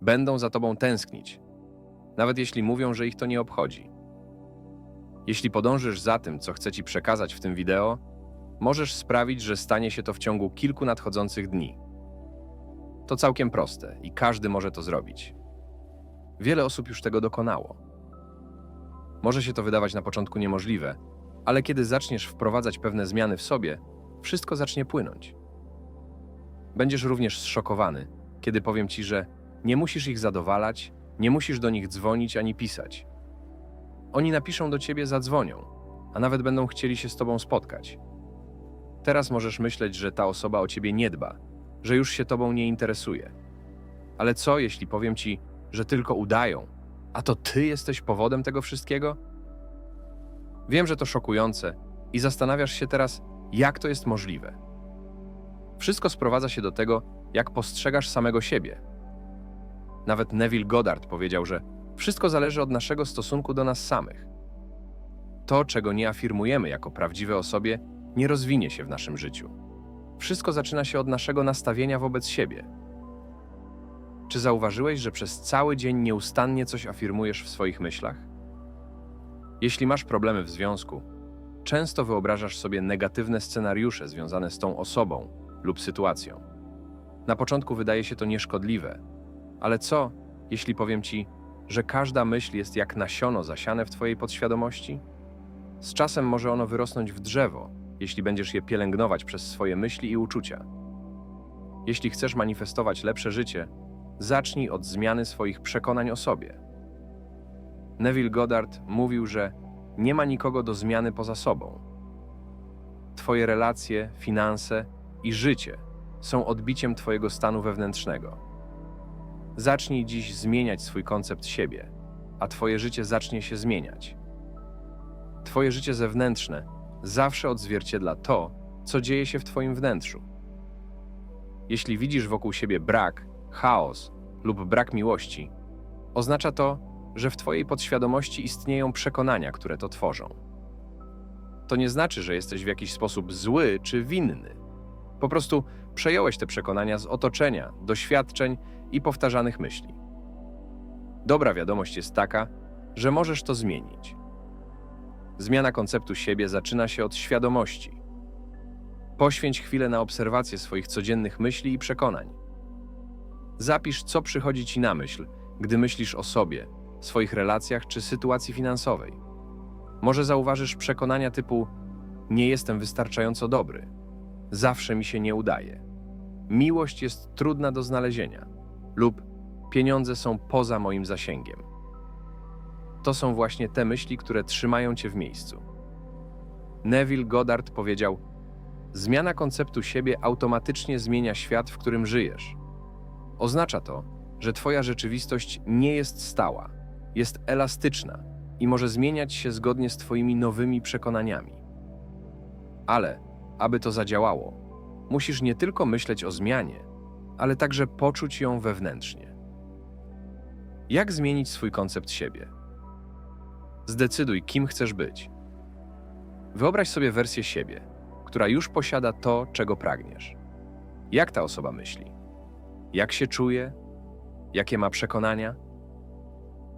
Będą za tobą tęsknić, nawet jeśli mówią, że ich to nie obchodzi. Jeśli podążysz za tym, co chcę ci przekazać w tym wideo, możesz sprawić, że stanie się to w ciągu kilku nadchodzących dni. To całkiem proste i każdy może to zrobić. Wiele osób już tego dokonało. Może się to wydawać na początku niemożliwe, ale kiedy zaczniesz wprowadzać pewne zmiany w sobie, wszystko zacznie płynąć. Będziesz również zszokowany, kiedy powiem ci, że nie musisz ich zadowalać, nie musisz do nich dzwonić ani pisać. Oni napiszą do ciebie, zadzwonią, a nawet będą chcieli się z tobą spotkać. Teraz możesz myśleć, że ta osoba o ciebie nie dba, że już się tobą nie interesuje. Ale co, jeśli powiem ci, że tylko udają, a to ty jesteś powodem tego wszystkiego? Wiem, że to szokujące i zastanawiasz się teraz, jak to jest możliwe. Wszystko sprowadza się do tego, jak postrzegasz samego siebie. Nawet Neville Goddard powiedział, że wszystko zależy od naszego stosunku do nas samych. To, czego nie afirmujemy jako prawdziwe osobie, nie rozwinie się w naszym życiu. Wszystko zaczyna się od naszego nastawienia wobec siebie. Czy zauważyłeś, że przez cały dzień nieustannie coś afirmujesz w swoich myślach? Jeśli masz problemy w związku, często wyobrażasz sobie negatywne scenariusze związane z tą osobą lub sytuacją. Na początku wydaje się to nieszkodliwe, ale co, jeśli powiem ci, że każda myśl jest jak nasiono zasiane w twojej podświadomości? Z czasem może ono wyrosnąć w drzewo, jeśli będziesz je pielęgnować przez swoje myśli i uczucia. Jeśli chcesz manifestować lepsze życie, zacznij od zmiany swoich przekonań o sobie. Neville Goddard mówił, że nie ma nikogo do zmiany poza sobą. Twoje relacje, finanse i życie są odbiciem Twojego stanu wewnętrznego. Zacznij dziś zmieniać swój koncept siebie, a Twoje życie zacznie się zmieniać. Twoje życie zewnętrzne zawsze odzwierciedla to, co dzieje się w Twoim wnętrzu. Jeśli widzisz wokół siebie brak, chaos lub brak miłości, oznacza to, że w Twojej podświadomości istnieją przekonania, które to tworzą. To nie znaczy, że jesteś w jakiś sposób zły czy winny. Po prostu przejąłeś te przekonania z otoczenia, doświadczeń i powtarzanych myśli. Dobra wiadomość jest taka, że możesz to zmienić. Zmiana konceptu siebie zaczyna się od świadomości. Poświęć chwilę na obserwację swoich codziennych myśli i przekonań. Zapisz, co przychodzi ci na myśl, gdy myślisz o sobie, swoich relacjach czy sytuacji finansowej. Może zauważysz przekonania typu: Nie jestem wystarczająco dobry, zawsze mi się nie udaje, miłość jest trudna do znalezienia lub pieniądze są poza moim zasięgiem. To są właśnie te myśli, które trzymają cię w miejscu. Neville Goddard powiedział: Zmiana konceptu siebie automatycznie zmienia świat, w którym żyjesz. Oznacza to, że Twoja rzeczywistość nie jest stała, jest elastyczna i może zmieniać się zgodnie z Twoimi nowymi przekonaniami. Ale, aby to zadziałało, musisz nie tylko myśleć o zmianie, ale także poczuć ją wewnętrznie. Jak zmienić swój koncept siebie? Zdecyduj, kim chcesz być. Wyobraź sobie wersję siebie, która już posiada to, czego pragniesz. Jak ta osoba myśli? Jak się czuje? Jakie ma przekonania?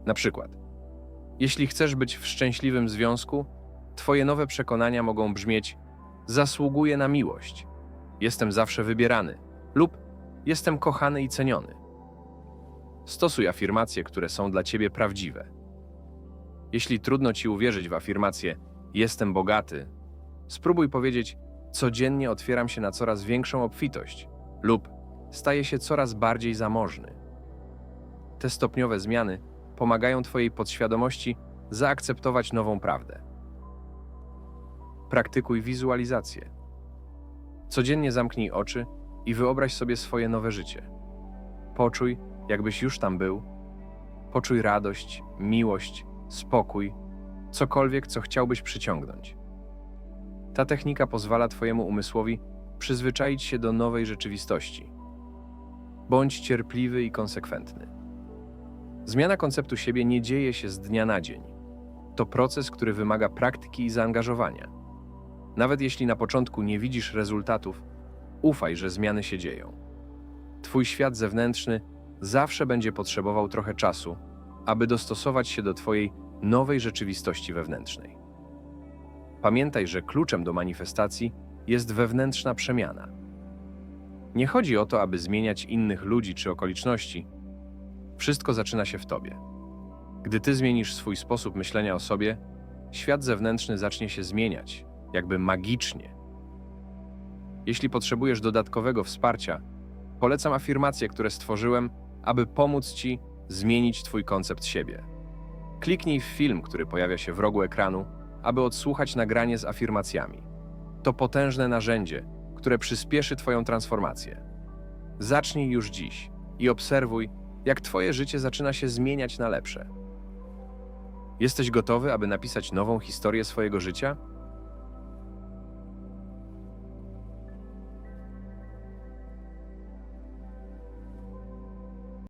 Na przykład, jeśli chcesz być w szczęśliwym związku, Twoje nowe przekonania mogą brzmieć: Zasługuję na miłość, jestem zawsze wybierany, lub jestem kochany i ceniony. Stosuj afirmacje, które są dla Ciebie prawdziwe. Jeśli trudno Ci uwierzyć w afirmację jestem bogaty, spróbuj powiedzieć codziennie otwieram się na coraz większą obfitość lub staję się coraz bardziej zamożny. Te stopniowe zmiany pomagają Twojej podświadomości zaakceptować nową prawdę. Praktykuj wizualizację. Codziennie zamknij oczy i wyobraź sobie swoje nowe życie. Poczuj, jakbyś już tam był. Poczuj radość, miłość, spokój, cokolwiek, co chciałbyś przyciągnąć. Ta technika pozwala Twojemu umysłowi przyzwyczaić się do nowej rzeczywistości. Bądź cierpliwy i konsekwentny. Zmiana konceptu siebie nie dzieje się z dnia na dzień. To proces, który wymaga praktyki i zaangażowania. Nawet jeśli na początku nie widzisz rezultatów, ufaj, że zmiany się dzieją. Twój świat zewnętrzny zawsze będzie potrzebował trochę czasu, aby dostosować się do Twojej nowej rzeczywistości wewnętrznej. Pamiętaj, że kluczem do manifestacji jest wewnętrzna przemiana. Nie chodzi o to, aby zmieniać innych ludzi czy okoliczności. Wszystko zaczyna się w Tobie. Gdy Ty zmienisz swój sposób myślenia o sobie, świat zewnętrzny zacznie się zmieniać, jakby magicznie. Jeśli potrzebujesz dodatkowego wsparcia, polecam afirmacje, które stworzyłem, aby pomóc Ci zmienić Twój koncept siebie. Kliknij w film, który pojawia się w rogu ekranu, aby odsłuchać nagranie z afirmacjami. To potężne narzędzie, które przyspieszy Twoją transformację. Zacznij już dziś i obserwuj, jak Twoje życie zaczyna się zmieniać na lepsze. Jesteś gotowy, aby napisać nową historię swojego życia?